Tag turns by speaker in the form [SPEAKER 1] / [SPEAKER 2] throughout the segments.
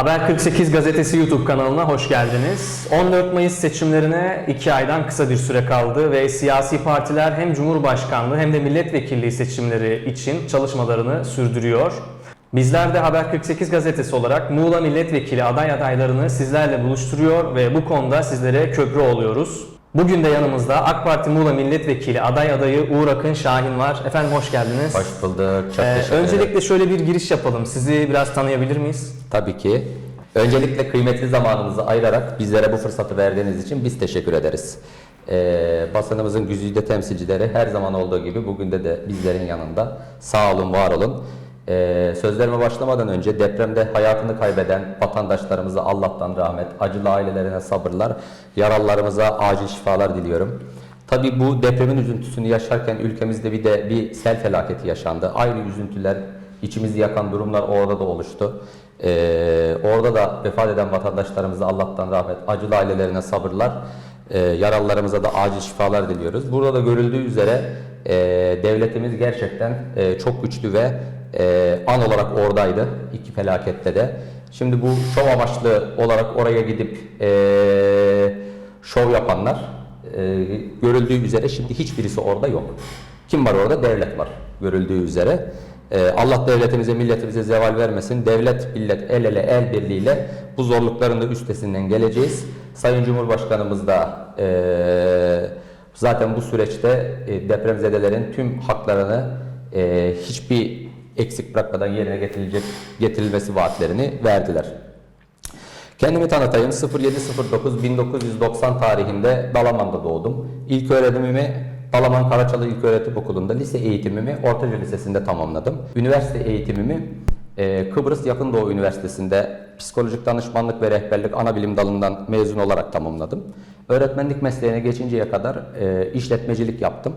[SPEAKER 1] Haber 48 gazetesi YouTube kanalına hoş geldiniz. 14 Mayıs seçimlerine 2 aydan kısa bir süre kaldı ve siyasi partiler hem Cumhurbaşkanlığı hem de milletvekilliği seçimleri için çalışmalarını sürdürüyor. Bizler de Haber 48 gazetesi olarak Muğla milletvekili aday adaylarını sizlerle buluşturuyor ve bu konuda sizlere köprü oluyoruz. Bugün de yanımızda AK Parti Muğla milletvekili aday adayı Uğur Akın Şahin var. Efendim hoş geldiniz.
[SPEAKER 2] Hoş bulduk. Çok
[SPEAKER 1] Ee,
[SPEAKER 2] teşekkür ederim.
[SPEAKER 1] öncelikle şöyle bir giriş yapalım. Sizi biraz tanıyabilir miyiz?
[SPEAKER 2] Tabii ki. Öncelikle kıymetli zamanınızı ayırarak bizlere bu fırsatı verdiğiniz için biz teşekkür ederiz. Ee, basınımızın güzide temsilcileri her zaman olduğu gibi bugün de de bizlerin yanında. Sağ olun, var olun. Ee, sözlerime başlamadan önce depremde hayatını kaybeden vatandaşlarımıza Allah'tan rahmet, acılı ailelerine sabırlar, yaralılarımıza acil şifalar diliyorum. Tabii bu depremin üzüntüsünü yaşarken ülkemizde bir de bir sel felaketi yaşandı. Aynı üzüntüler, içimizi yakan durumlar orada da oluştu. Ee, orada da vefat eden vatandaşlarımıza Allah'tan rahmet, acılı ailelerine sabırlar, e, yaralılarımıza da acil şifalar diliyoruz. Burada da görüldüğü üzere e, devletimiz gerçekten e, çok güçlü ve e, an olarak oradaydı iki felakette de. Şimdi bu şov amaçlı olarak oraya gidip e, şov yapanlar e, görüldüğü üzere şimdi hiçbirisi orada yok. Kim var orada? Devlet var görüldüğü üzere. E, Allah devletimize, milletimize zeval vermesin. Devlet, millet el ele, el birliğiyle bu zorlukların da üstesinden geleceğiz. Sayın Cumhurbaşkanımız da e, zaten bu süreçte e, depremzedelerin tüm haklarını e, hiçbir eksik bırakmadan yerine getirilecek getirilmesi vaatlerini verdiler. Kendimi tanıtayım. 0709 1990 tarihinde Dalaman'da doğdum. İlk öğrenimimi Dalaman Karaçalı İlköğretim Okulu'nda lise eğitimimi Ortaca Lisesi'nde tamamladım. Üniversite eğitimimi e, Kıbrıs Yakın Doğu Üniversitesi'nde psikolojik danışmanlık ve rehberlik ana bilim dalından mezun olarak tamamladım. Öğretmenlik mesleğine geçinceye kadar e, işletmecilik yaptım.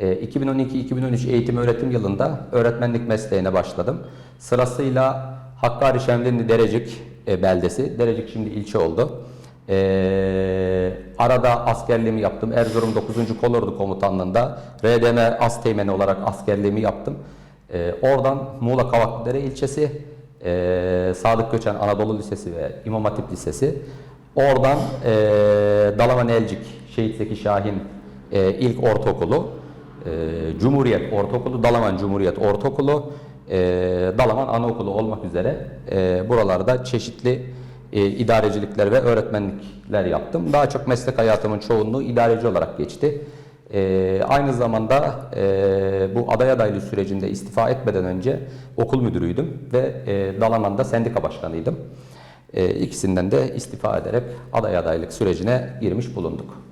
[SPEAKER 2] E, 2012-2013 eğitim öğretim yılında öğretmenlik mesleğine başladım. Sırasıyla Hakkari Şemdinli Derecik e, beldesi, Derecik şimdi ilçe oldu. E, arada askerliğimi yaptım. Erzurum 9. Kolordu Komutanlığı'nda RDM Asteğmeni olarak askerliğimi yaptım. E, oradan Muğla Kavaklıdere ilçesi, e, Sadık Göçen Anadolu Lisesi ve İmam Hatip Lisesi. Oradan e, Dalaman Elcik, Şehit Zeki Şahin e, ilk ortaokulu, e, Cumhuriyet Ortaokulu, Dalaman Cumhuriyet Ortaokulu, e, Dalaman Anaokulu olmak üzere e, buralarda çeşitli e, idarecilikler ve öğretmenlikler yaptım. Daha çok meslek hayatımın çoğunluğu idareci olarak geçti. E, aynı zamanda e, bu aday adaylığı sürecinde istifa etmeden önce okul müdürüydüm ve e, Dalaman'da sendika başkanıydım. E, ikisinden de istifa ederek aday adaylık sürecine girmiş bulunduk.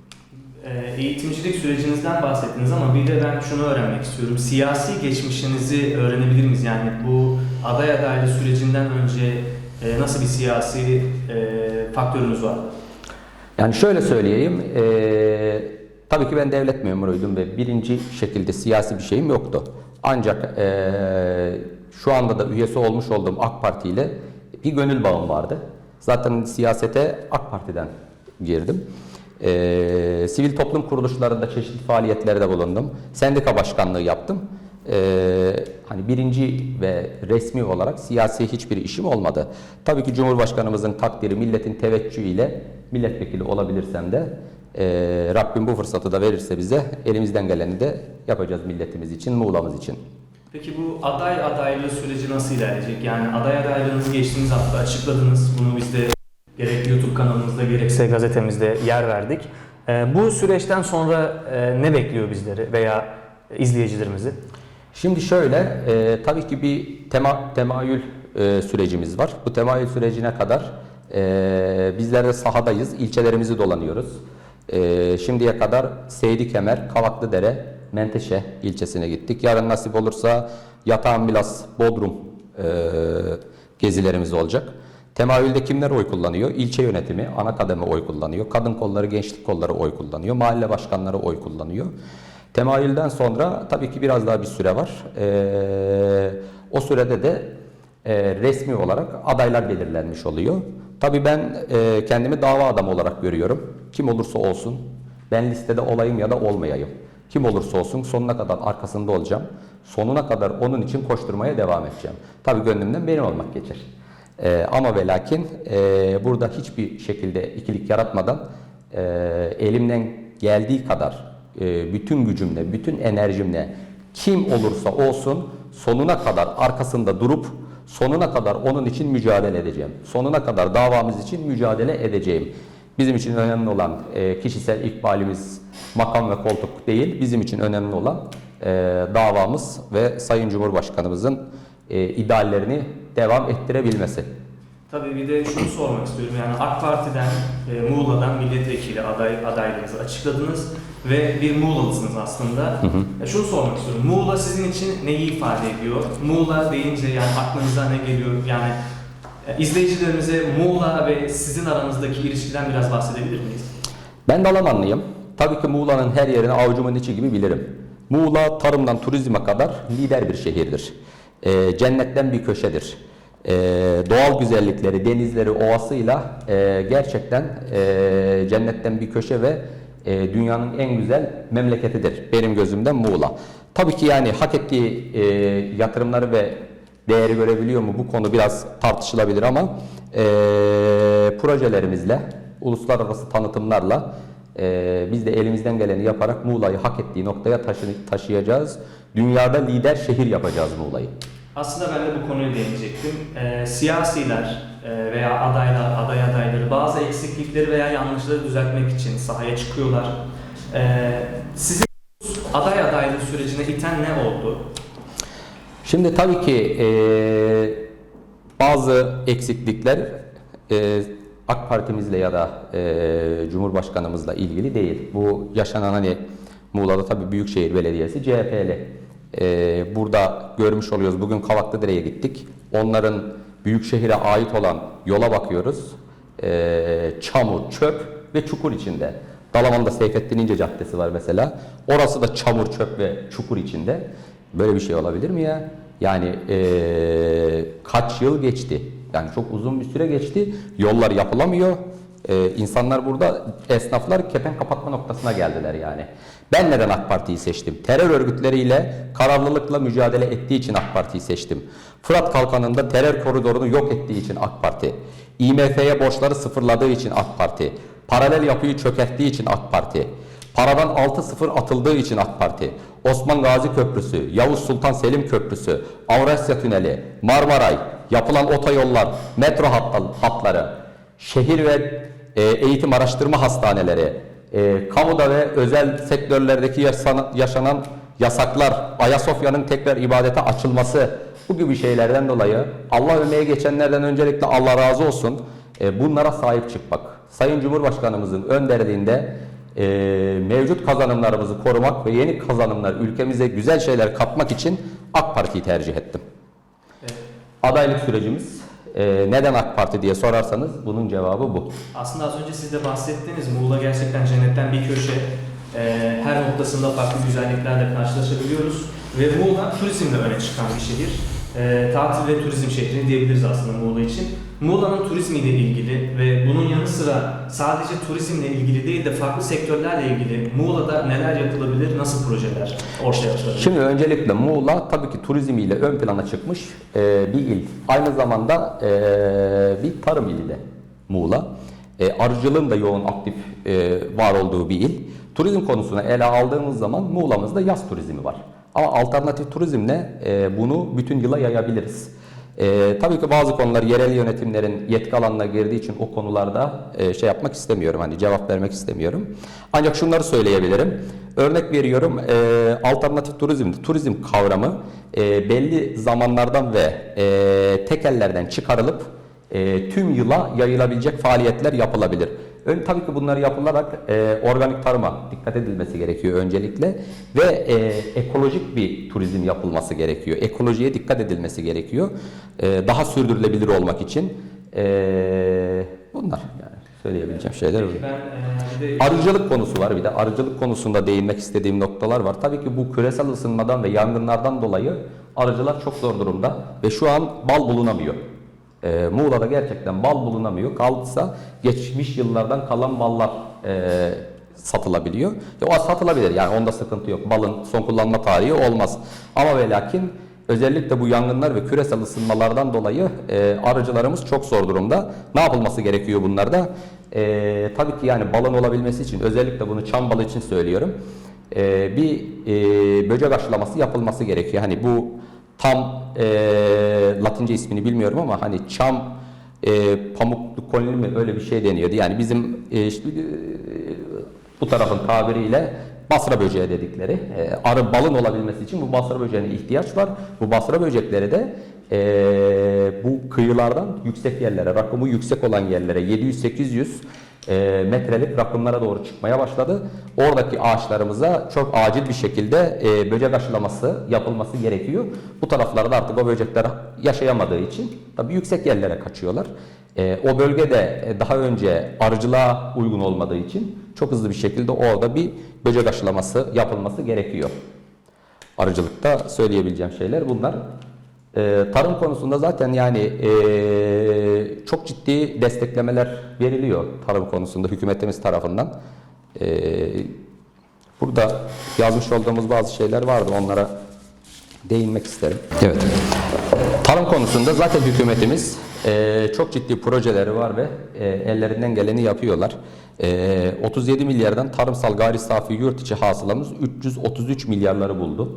[SPEAKER 1] Ee, Eğitimcilik sürecinizden bahsettiniz ama bir de ben şunu öğrenmek istiyorum. Siyasi geçmişinizi öğrenebilir miyiz? Yani bu aday adaylığı sürecinden önce e, nasıl bir siyasi e, faktörünüz var?
[SPEAKER 2] Yani şöyle söyleyeyim, eee, tabii ki ben devlet memuruydum ve birinci şekilde siyasi bir şeyim yoktu. Ancak eee, şu anda da üyesi olmuş olduğum AK Parti ile bir gönül bağım vardı. Zaten siyasete AK Parti'den girdim. Eee, sivil toplum kuruluşlarında çeşitli faaliyetlerde bulundum. Sendika başkanlığı yaptım. Eee, hani birinci ve resmi olarak siyasi hiçbir işim olmadı. Tabii ki Cumhurbaşkanımızın takdiri, milletin teveccühüyle milletvekili olabilirsem de eee, Rabbim bu fırsatı da verirse bize elimizden geleni de yapacağız milletimiz için, Muğla'mız için.
[SPEAKER 1] Peki bu aday adaylığı süreci nasıl ilerleyecek? Yani aday adaylığınızı geçtiğimiz hafta açıkladınız. Bunu biz de gerek YouTube kanalımızda gerekse gazetemizde yer verdik. Ee, bu süreçten sonra e, ne bekliyor bizleri veya izleyicilerimizi?
[SPEAKER 2] Şimdi şöyle, e, tabii ki bir tema, temayül e, sürecimiz var. Bu temayül sürecine kadar e, bizler de sahadayız, ilçelerimizi dolanıyoruz. E, şimdiye kadar Seydi Kemer, Kavaklıdere, Menteşe ilçesine gittik. Yarın nasip olursa Yatağan Milas, Bodrum e, gezilerimiz olacak. Temayülde kimler oy kullanıyor? İlçe yönetimi, ana kademe oy kullanıyor. Kadın kolları, gençlik kolları oy kullanıyor. Mahalle başkanları oy kullanıyor. Temayülden sonra tabii ki biraz daha bir süre var. Ee, o sürede de e, resmi olarak adaylar belirlenmiş oluyor. Tabii ben e, kendimi dava adamı olarak görüyorum. Kim olursa olsun ben listede olayım ya da olmayayım. Kim olursa olsun sonuna kadar arkasında olacağım. Sonuna kadar onun için koşturmaya devam edeceğim. Tabii gönlümden benim olmak geçer. E, ama ve lakin e, burada hiçbir şekilde ikilik yaratmadan e, elimden geldiği kadar e, bütün gücümle, bütün enerjimle kim olursa olsun sonuna kadar arkasında durup sonuna kadar onun için mücadele edeceğim. Sonuna kadar davamız için mücadele edeceğim. Bizim için önemli olan e, kişisel ikbalimiz makam ve koltuk değil. Bizim için önemli olan e, davamız ve Sayın Cumhurbaşkanımızın e, ideallerini devam ettirebilmesi.
[SPEAKER 1] Tabii bir de şunu sormak istiyorum. Yani AK Parti'den, e, Muğla'dan milletvekili aday, adaylığınızı açıkladınız ve bir Muğlalısınız aslında. Ya şunu sormak istiyorum. Muğla sizin için neyi ifade ediyor? Muğla deyince yani aklınıza ne geliyor? Yani e, izleyicilerimize Muğla ve sizin aranızdaki ilişkiden biraz bahsedebilir miyiz?
[SPEAKER 2] Ben Dalamanlıyım. Tabii ki Muğla'nın her yerini avucumun içi gibi bilirim. Muğla tarımdan turizme kadar lider bir şehirdir. Ee, cennetten bir köşedir. Ee, doğal güzellikleri, denizleri, ovasıyla e, gerçekten e, cennetten bir köşe ve e, dünyanın en güzel memleketidir. Benim gözümden Muğla. Tabii ki yani hak ettiği e, yatırımları ve değeri görebiliyor mu bu konu biraz tartışılabilir ama e, projelerimizle, uluslararası tanıtımlarla e, biz de elimizden geleni yaparak Muğla'yı hak ettiği noktaya taşı- taşıyacağız. Dünyada lider şehir yapacağız Muğla'yı.
[SPEAKER 1] Aslında ben de bu konuya değinecektim. Ee, siyasiler e, veya adaylar, aday adayları bazı eksiklikleri veya yanlışları düzeltmek için sahaya çıkıyorlar. Ee, sizin aday adaylık sürecine iten ne oldu?
[SPEAKER 2] Şimdi tabii ki e, bazı eksiklikler e, AK Parti'mizle ya da e, Cumhurbaşkanımızla ilgili değil. Bu yaşanan hani Muğla'da tabii Büyükşehir Belediyesi CHP'li. E, burada görmüş oluyoruz. Bugün Kavaklıdere'ye gittik. Onların Büyükşehir'e ait olan yola bakıyoruz. E, çamur, çöp ve çukur içinde. Dalaman'da Seyfettin İnce Caddesi var mesela. Orası da çamur, çöp ve çukur içinde. Böyle bir şey olabilir mi ya? Yani eee, kaç yıl geçti? Yani çok uzun bir süre geçti. Yollar yapılamıyor. Eee insanlar burada, esnaflar kepen kapatma noktasına geldiler yani. Ben neden AK Parti'yi seçtim? Terör örgütleriyle kararlılıkla mücadele ettiği için AK Parti'yi seçtim. Fırat Kalkanı'nda terör koridorunu yok ettiği için AK Parti. IMF'ye borçları sıfırladığı için AK Parti. Paralel yapıyı çökerttiği için AK Parti. Paradan 6-0 atıldığı için AK Parti, Osman Gazi Köprüsü, Yavuz Sultan Selim Köprüsü, Avrasya Tüneli, Marmaray, yapılan otoyollar, metro hatları, şehir ve e, eğitim araştırma hastaneleri, e, kamuda ve özel sektörlerdeki yaşanan, yasaklar, Ayasofya'nın tekrar ibadete açılması, bu gibi şeylerden dolayı Allah ömeye geçenlerden öncelikle Allah razı olsun e, bunlara sahip çıkmak. Sayın Cumhurbaşkanımızın önderliğinde e, mevcut kazanımlarımızı korumak ve yeni kazanımlar ülkemize güzel şeyler katmak için AK Parti'yi tercih ettim.
[SPEAKER 1] Evet.
[SPEAKER 2] Adaylık sürecimiz e, neden AK Parti diye sorarsanız bunun cevabı bu.
[SPEAKER 1] Aslında az önce siz de bahsettiniz. Muğla gerçekten cennetten bir köşe. Ee, her noktasında farklı güzelliklerle karşılaşabiliyoruz. Ve Muğla turizmle öne çıkan bir şehir. Ee, tatil ve turizm şehri diyebiliriz aslında Muğla için. Muğla'nın turizmiyle ilgili ve bunun yanı sıra sadece turizmle ilgili değil de farklı sektörlerle ilgili Muğla'da neler yapılabilir, nasıl projeler ortaya atılabilir?
[SPEAKER 2] Şimdi öncelikle Muğla tabii ki turizmiyle ön plana çıkmış e, bir il. Aynı zamanda e, bir tarım ili Muğla. E, arıcılığın da yoğun aktif e, var olduğu bir il. Turizm konusuna ele aldığımız zaman Muğla'mızda yaz turizmi var. Ama alternatif turizmle e, bunu bütün yıla yayabiliriz. E, tabii ki bazı konular yerel yönetimlerin yetki alanına girdiği için o konularda e, şey yapmak istemiyorum hani cevap vermek istemiyorum. Ancak şunları söyleyebilirim. Örnek veriyorum e, alternatif turizmde turizm kavramı e, belli zamanlardan ve e, tekellerden çıkarılıp e, tüm yıla yayılabilecek faaliyetler yapılabilir. Ön, tabii ki bunlar yapılarak e, organik tarıma dikkat edilmesi gerekiyor öncelikle ve e, ekolojik bir turizm yapılması gerekiyor. Ekolojiye dikkat edilmesi gerekiyor. E, daha sürdürülebilir olmak için e, bunlar yani söyleyebileceğim şeyler.
[SPEAKER 1] Peki ben e, de
[SPEAKER 2] Arıcılık konusu var bir de. Arıcılık konusunda değinmek istediğim noktalar var. Tabii ki bu küresel ısınmadan ve yangınlardan dolayı arıcılar çok zor durumda ve şu an bal bulunamıyor. Ee, Muğla'da gerçekten bal bulunamıyor. Kaldıysa geçmiş yıllardan kalan ballar e, satılabiliyor. E, o satılabilir yani onda sıkıntı yok. Balın son kullanma tarihi olmaz. Ama ve lakin Özellikle bu yangınlar ve küresel ısınmalardan dolayı e, arıcılarımız çok zor durumda. Ne yapılması gerekiyor bunlarda? E, tabii ki yani balon olabilmesi için özellikle bunu çam balı için söylüyorum. E, bir e, böcek aşılaması yapılması gerekiyor. Hani bu tam e, Latince ismini bilmiyorum ama hani çam e, pamuklu koloni mi öyle bir şey deniyordu. Yani bizim e, işte, e, bu tarafın tabiriyle basra böceği dedikleri. E, arı balın olabilmesi için bu basra böceğine ihtiyaç var. Bu basra böcekleri de e, bu kıyılardan yüksek yerlere, rakımı yüksek olan yerlere 700-800 e, metrelik rakımlara doğru çıkmaya başladı. Oradaki ağaçlarımıza çok acil bir şekilde e, böcek aşılaması yapılması gerekiyor. Bu taraflarda artık o böcekler yaşayamadığı için tabii yüksek yerlere kaçıyorlar. E, o bölgede e, daha önce arıcılığa uygun olmadığı için çok hızlı bir şekilde orada bir böcek aşılaması yapılması gerekiyor. Arıcılıkta söyleyebileceğim şeyler bunlar. Ee, tarım konusunda zaten yani ee, çok ciddi desteklemeler veriliyor tarım konusunda hükümetimiz tarafından. Ee, burada yazmış olduğumuz bazı şeyler vardı onlara değinmek isterim. Evet. Tarım konusunda zaten hükümetimiz e, çok ciddi projeleri var ve e, ellerinden geleni yapıyorlar. E, 37 milyardan tarımsal gayri safi yurt içi hasılamız 333 milyarları buldu.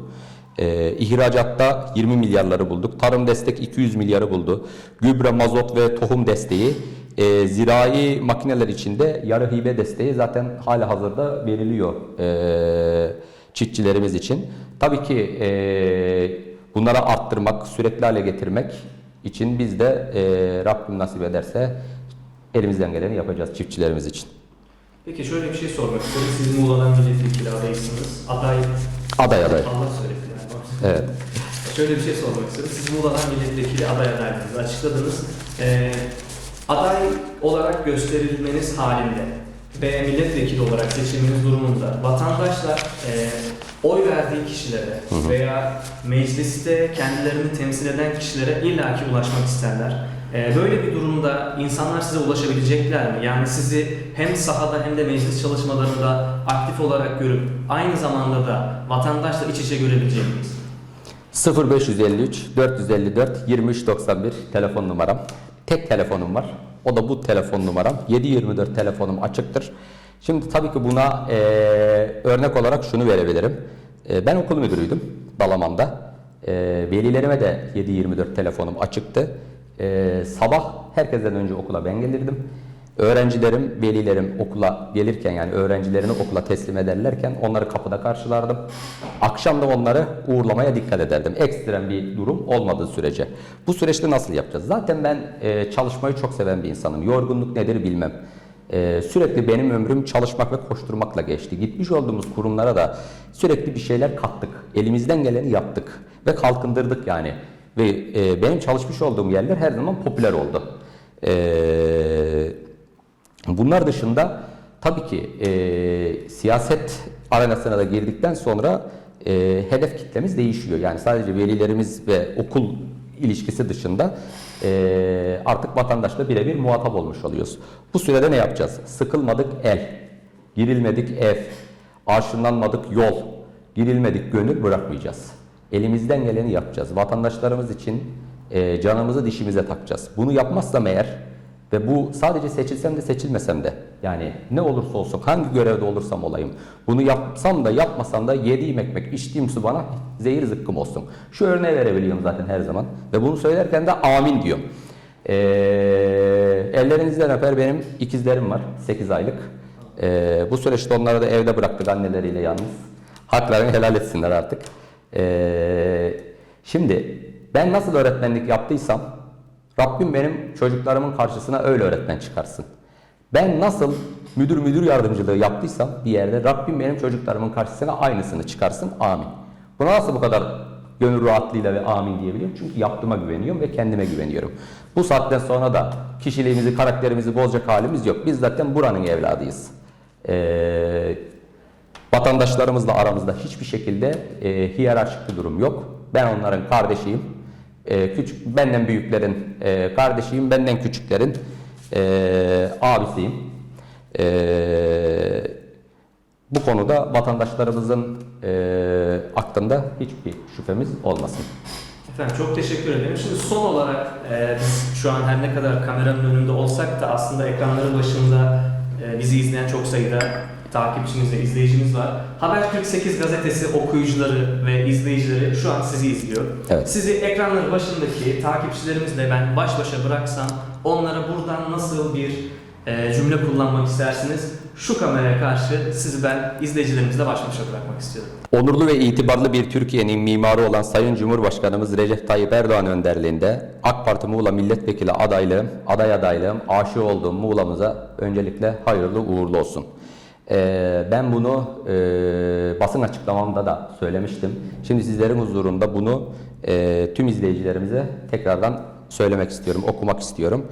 [SPEAKER 2] E, ihracatta 20 milyarları bulduk. Tarım destek 200 milyarı buldu. Gübre, mazot ve tohum desteği e, zirai makineler içinde yarı hibe desteği zaten hala hazırda veriliyor e, çiftçilerimiz için. Tabii ki e, bunlara arttırmak, sürekli hale getirmek için biz de e, Rabbim nasip ederse elimizden geleni yapacağız çiftçilerimiz için.
[SPEAKER 1] Peki şöyle bir şey sormak istiyorum. Siz Muğla'dan milletvekili adaysınız. Aday,
[SPEAKER 2] Aday aday.
[SPEAKER 1] Allah yani.
[SPEAKER 2] Evet.
[SPEAKER 1] Şöyle bir şey sormak istiyorum. Siz Muğla'dan milletvekili aday adaylığınızı açıkladınız. Ee, aday olarak gösterilmeniz halinde ve milletvekili olarak seçilmeniz durumunda vatandaşlar e, oy verdiği kişilere veya mecliste kendilerini temsil eden kişilere illaki ulaşmak isterler. E, böyle bir durumda insanlar size ulaşabilecekler mi? Yani sizi hem sahada hem de meclis çalışmalarında aktif olarak görüp aynı zamanda da vatandaşla iç içe görebilecek miyiz?
[SPEAKER 2] 0553 454 2391 telefon numaram. Tek telefonum var. O da bu telefon numaram. 724 telefonum açıktır. Şimdi tabii ki buna eee, örnek olarak şunu verebilirim. Eee, ben okul müdürüydüm Dalaman'da. Eee, velilerime de 724 telefonum açıktı. Eee, sabah herkesten önce okula ben gelirdim. Öğrencilerim, velilerim okula gelirken yani öğrencilerini okula teslim ederlerken onları kapıda karşılardım. Akşam da onları uğurlamaya dikkat ederdim. Ekstrem bir durum olmadığı sürece. Bu süreçte nasıl yapacağız? Zaten ben e, çalışmayı çok seven bir insanım. Yorgunluk nedir bilmem. E, sürekli benim ömrüm çalışmak ve koşturmakla geçti. Gitmiş olduğumuz kurumlara da sürekli bir şeyler kattık. Elimizden geleni yaptık ve kalkındırdık yani. Ve e, benim çalışmış olduğum yerler her zaman popüler oldu. Eee Bunlar dışında tabii ki e, siyaset arenasına da girdikten sonra e, hedef kitlemiz değişiyor. Yani sadece velilerimiz ve okul ilişkisi dışında e, artık vatandaşla birebir muhatap olmuş oluyoruz. Bu sürede ne yapacağız? Sıkılmadık el, girilmedik ev, arşınlanmadık yol, girilmedik gönül bırakmayacağız. Elimizden geleni yapacağız. Vatandaşlarımız için e, canımızı dişimize takacağız. Bunu yapmazsam eğer ve bu sadece seçilsem de seçilmesem de yani ne olursa olsun hangi görevde olursam olayım bunu yapsam da yapmasam da yediğim ekmek içtiğim su bana zehir zıkkım olsun. Şu örneği verebiliyorum zaten her zaman ve bunu söylerken de amin diyorum. Ee, ellerinizden öper benim ikizlerim var 8 aylık. Ee, bu süreçte onları da evde bıraktık anneleriyle yalnız. Haklarını helal etsinler artık. Ee, şimdi ben nasıl öğretmenlik yaptıysam Rabbim benim çocuklarımın karşısına öyle öğretmen çıkarsın. Ben nasıl müdür müdür yardımcılığı yaptıysam bir yerde Rabbim benim çocuklarımın karşısına aynısını çıkarsın. Amin. Buna nasıl bu kadar gönül rahatlığıyla ve amin diyebiliyorum? Çünkü yaptığıma güveniyorum ve kendime güveniyorum. Bu saatten sonra da kişiliğimizi, karakterimizi bozacak halimiz yok. Biz zaten buranın evladıyız. Ee, vatandaşlarımızla aramızda hiçbir şekilde e, hiyerarşik bir durum yok. Ben onların kardeşiyim. E, küçük benden büyüklerin e, kardeşiyim, benden küçüklerin e, abisiyim. E, bu konuda vatandaşlarımızın e, aklında hiçbir şüphemiz olmasın.
[SPEAKER 1] Efendim çok teşekkür ederim. Şimdi son olarak e, biz şu an her ne kadar kameranın önünde olsak da aslında ekranların başında e, bizi izleyen çok sayıda takipçimiz ve izleyicimiz var. Haber 48 gazetesi okuyucuları ve izleyicileri şu an sizi izliyor.
[SPEAKER 2] Evet.
[SPEAKER 1] Sizi ekranların başındaki takipçilerimizle ben baş başa bıraksam onlara buradan nasıl bir e, cümle kullanmak istersiniz? Şu kameraya karşı sizi ben izleyicilerimizle baş başa bırakmak istiyorum.
[SPEAKER 2] Onurlu ve itibarlı bir Türkiye'nin mimarı olan Sayın Cumhurbaşkanımız Recep Tayyip Erdoğan önderliğinde AK Parti Muğla Milletvekili adaylığım, aday adaylığım, aşı olduğum Muğla'mıza öncelikle hayırlı uğurlu olsun. Ee, ben bunu e, basın açıklamamda da söylemiştim. Şimdi sizlerin huzurunda bunu e, tüm izleyicilerimize tekrardan söylemek istiyorum, okumak istiyorum.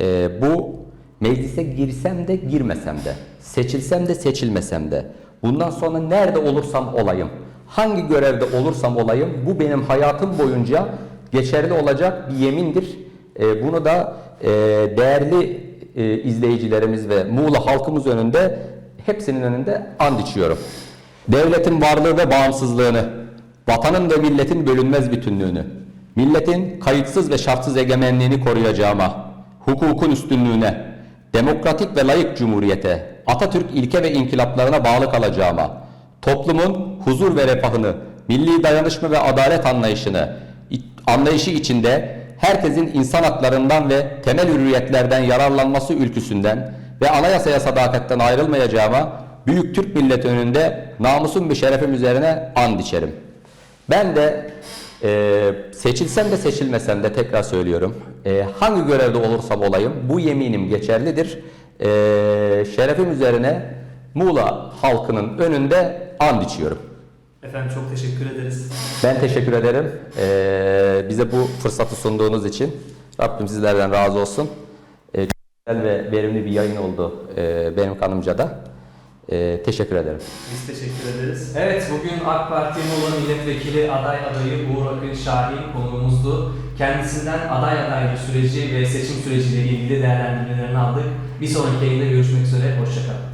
[SPEAKER 2] E, bu meclise girsem de girmesem de, seçilsem de seçilmesem de, bundan sonra nerede olursam olayım, hangi görevde olursam olayım, bu benim hayatım boyunca geçerli olacak bir yemindir. E, bunu da e, değerli e, izleyicilerimiz ve Muğla halkımız önünde hepsinin önünde and içiyorum. Devletin varlığı ve bağımsızlığını, vatanın ve milletin bölünmez bütünlüğünü, milletin kayıtsız ve şartsız egemenliğini koruyacağıma, hukukun üstünlüğüne, demokratik ve layık cumhuriyete, Atatürk ilke ve inkılaplarına bağlı kalacağıma, toplumun huzur ve refahını, milli dayanışma ve adalet anlayışını, anlayışı içinde herkesin insan haklarından ve temel hürriyetlerden yararlanması ülküsünden ve anayasaya sadakatten ayrılmayacağıma büyük Türk milleti önünde namusum ve şerefim üzerine and içerim. Ben de e, seçilsem de seçilmesem de tekrar söylüyorum. e, hangi görevde olursam olayım bu yeminim geçerlidir. E, şerefim üzerine Muğla halkının önünde and içiyorum.
[SPEAKER 1] Efendim çok teşekkür ederiz.
[SPEAKER 2] Ben teşekkür ederim. Ee, bize bu fırsatı sunduğunuz için. Rabbim sizlerden razı olsun. Güzel ve verimli bir yayın oldu ee, benim kanımca da. Ee, teşekkür ederim.
[SPEAKER 1] Biz teşekkür ederiz. Evet bugün AK Parti Muğla Milletvekili aday adayı Uğur Akın Şahin konuğumuzdu. Kendisinden aday adaylık süreci ve seçim süreciyle ilgili değerlendirmelerini aldık. Bir sonraki yayında görüşmek üzere. Hoşçakalın.